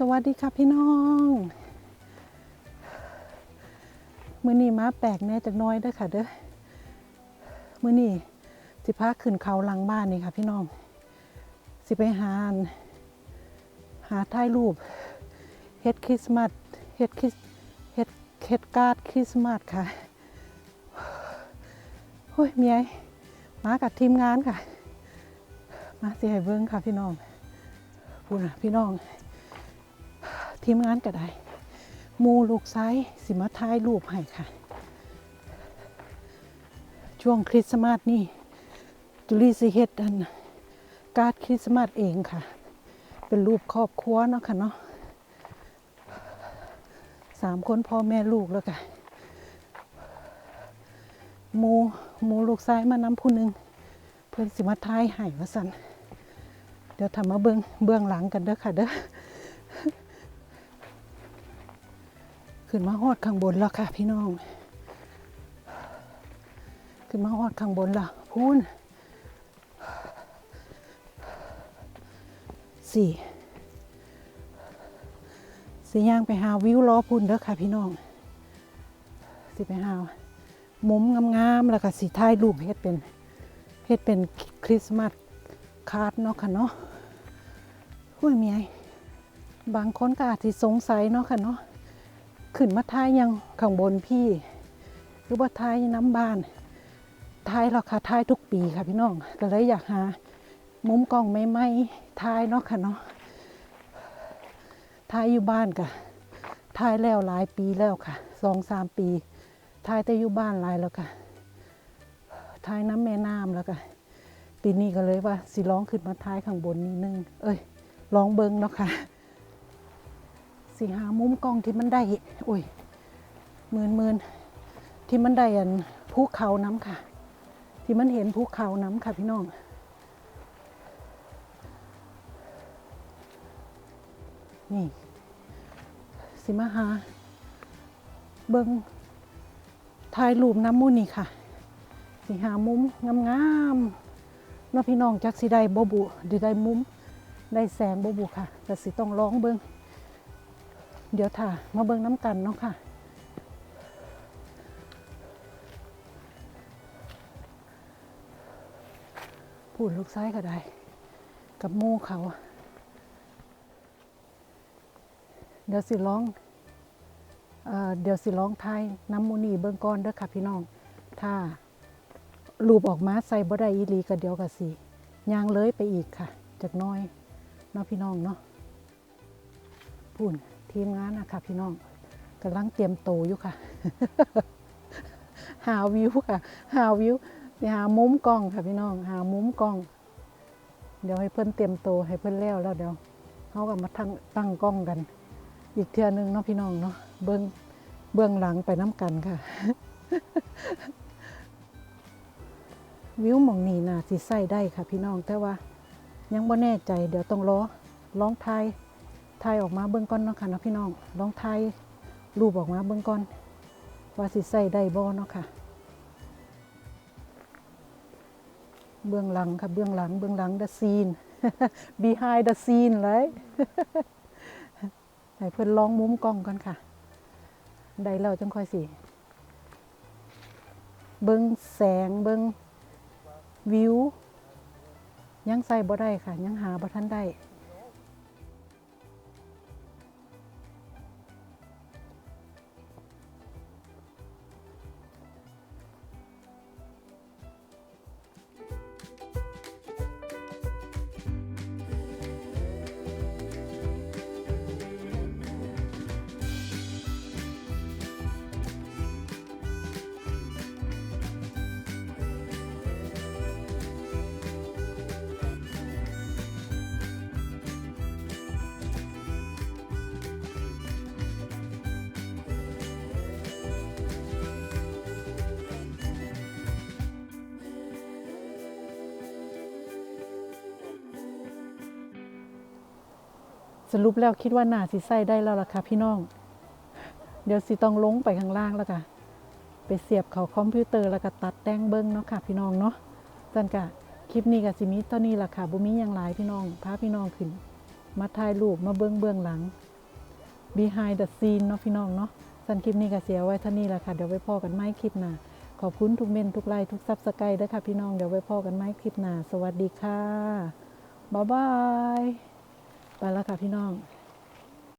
สวัสดีค่ะพี่น้อง มื้อนี้มาแปลกแน่จักน้อยเด้อค่ะเด้อ มื้อนี้สิพาขึ้นเขาลังบ้านนี่ค่ะพี่น้อง สิไปหาหาถ่ายรูปเฮ็ดคริสต์มาสเฮ็ดคริสเฮ็ดเฮ็ดการ์ดคริสต์มาสค่ะโอ้ยเมียมากับทีมงานค่ะ มาสิให้เบิ่งค่ะพี่น้องพูดนะพี่น้อง ทีมงานก็ได้มูลูกซ้ายสิมาถ่ายรูปให้ค่ะ ช่วงคริสต์มาสนี่จุลีสิเฮ็ดอันการ์ดคริสต์มาสเองค่ะ เป็นรูปครอบครัวเนาะค่ะเนาะสามคนพ่อแม่ลูกแล้วค่ะหมูมูลูกซ้ายมานำผู้หนึ่งเพื่อนสิมาถ่ายให้ว่าสันเดี๋ยวทำมาเบื้องเบื้องหลังกันเด้อค่ะเด้อ ขึ้นมาฮอดข้างบนแล้วค่ะ พี่น้อง ขึ้นมาฮอดข้างบนแล้วพูนสี่สีย่างไปหาวิวล้อพุ่นเด้อค่ะ พี่น้อง สิไปหามุมงามๆแล้วก็สีท้ายรูปเฮ็ดเป็นเฮ็ดเป็นคริสต์มาสคาร์ดเนาะค่ะเนาะหุ้ยเมียบางคนก็อาจจะสงสัยเนาะค่ะเนาะ ขึ้นมาท้ายยังข้างบนพี่หรือว่าท้ายน้ำบ้านท้ายเราค่ะท้ายทุกปีค่ะพี่น้อง ก็เลยอยากหา มุมกล้องไม่ไม่ท้ายเนาะค่ะเนาะท้ายอยู่บ้านกะท้ายแล้วหลายปีแล้วค่ะสองสามปีท้ายแต่อยู่บ้านหลายแล้วค่ะท้ายน้ำแม่น้ำแล้วค่ะปีนี้ก็เลยว่าสิร้องขึ้นมาท้ายข้างบนนิดนึง เอ้ยร้องเบิงเนาะค่ะ สิหามุมกล้องที่มันได้โอ้ยหมื่นหมื่นที่มันได้อันภูเขาน้ำค่ะ ที่มันเห็นภูเขาน้ำค่ะพี่น้องนี่สิมาหา เบิงถ่ายรูปน้ำมูนี่ค่ะ สิหามุมงามๆเนาะพี่น้องจักสิได้บ่บุหรือได้มุมได้แสงบ่บุค่ะ แต่สิต้องลองเบิง เดี๋ยวถ่ามาเบิ่งน้ำกันเนาะค่ะ พูดลูกซ้ายก็ได้ กับมูเขา เดี๋ยวสิร้องเอเดี๋ยวสิร้องไทยน้ำมูนีเบิ่งก้อนเด้อค่ะพี่น้อง ถ้ารูปออกมาใส่บ่ได้อีลีก็เดี๋ยวก็สิยางเลยไปอีกค่ะ จากน้อยเนาะพี่น้องเนาะพูน ทีมงานนะคะพี่น้องกำลังเตรียมโตอยู่ค่ะ หาวิวค่ะ หาวิวไปหามุมกล้องค่ะพี่น้อง หามุมกล้อง เดี๋ยวให้เพื่อนเตรียมโตให้เพื่อนแล้วแล้วเดี๋ยวเขาก็มาตั้งตั้งกล้องกัน อีกเทือนึงเนาะพี่น้องเนาะเบื้องเบื้องหลังไปน้ำกันค่ะ วิวมองนีนะสิใส่ได้ค่ะพี่น้องแต่ว่ายังบ่แน่ใจเดี๋ยวต้องรอลองทย ถ่ายออกมาเบื้องก้อนเนาะค่ะเนาะพี่น้องลองถ่ายรูปออกมาเบื้องก้อน ว่าสิใส่ได้บ่เนาะค่ะ เบื้องหลังค่ะเบื้องหลังเบื้องหลัง the scene behind the scene เลยให้เพื่อนลองมุมกล้องกันค่ะ ได้แล้วจังค่อยสิเบิ้งแสงเบิ้งวิว ยังใส่บ่ได้ค่ะ ยังหาบ่ทันได้ สรุปแล้วคิดว่าหนาสิใส่ได้แล้วล่ะค่ะพี่น้อง เดี๋ยวสิต้องลงไปข้างล่างแล้วค่ะ ไปเสียบเขาคอมพิวเตอร์แล้วก็ตัดแต่งเบิ้งเนาะค่ะ พี่น้องเนาะจันกะคลิปนี้กับสิมิตอนนี้ล่ะค่ะบุมิยังหลายพี่น้องพาพี่น้องขึ้น มาถ่ายรูปมาเบื้องเบื้องหลัง behind the scene เนาะพี่น้องเนาะสันคลิปนี้ก็เสียไว้ท่านี้ล่ะค่ะเดี๋ยวไว้พอกันไม่คลิปหน้าขอบคุณทุกเมนทุกไลค์ทุกซับสไครต์ด้วยค่ะพี่น้องเดี๋ยวไว้พอกันไม่คลิปหน้าสวัสดีค่ะบ๊ายบาย ไปแล้วค่ะพี่น้อง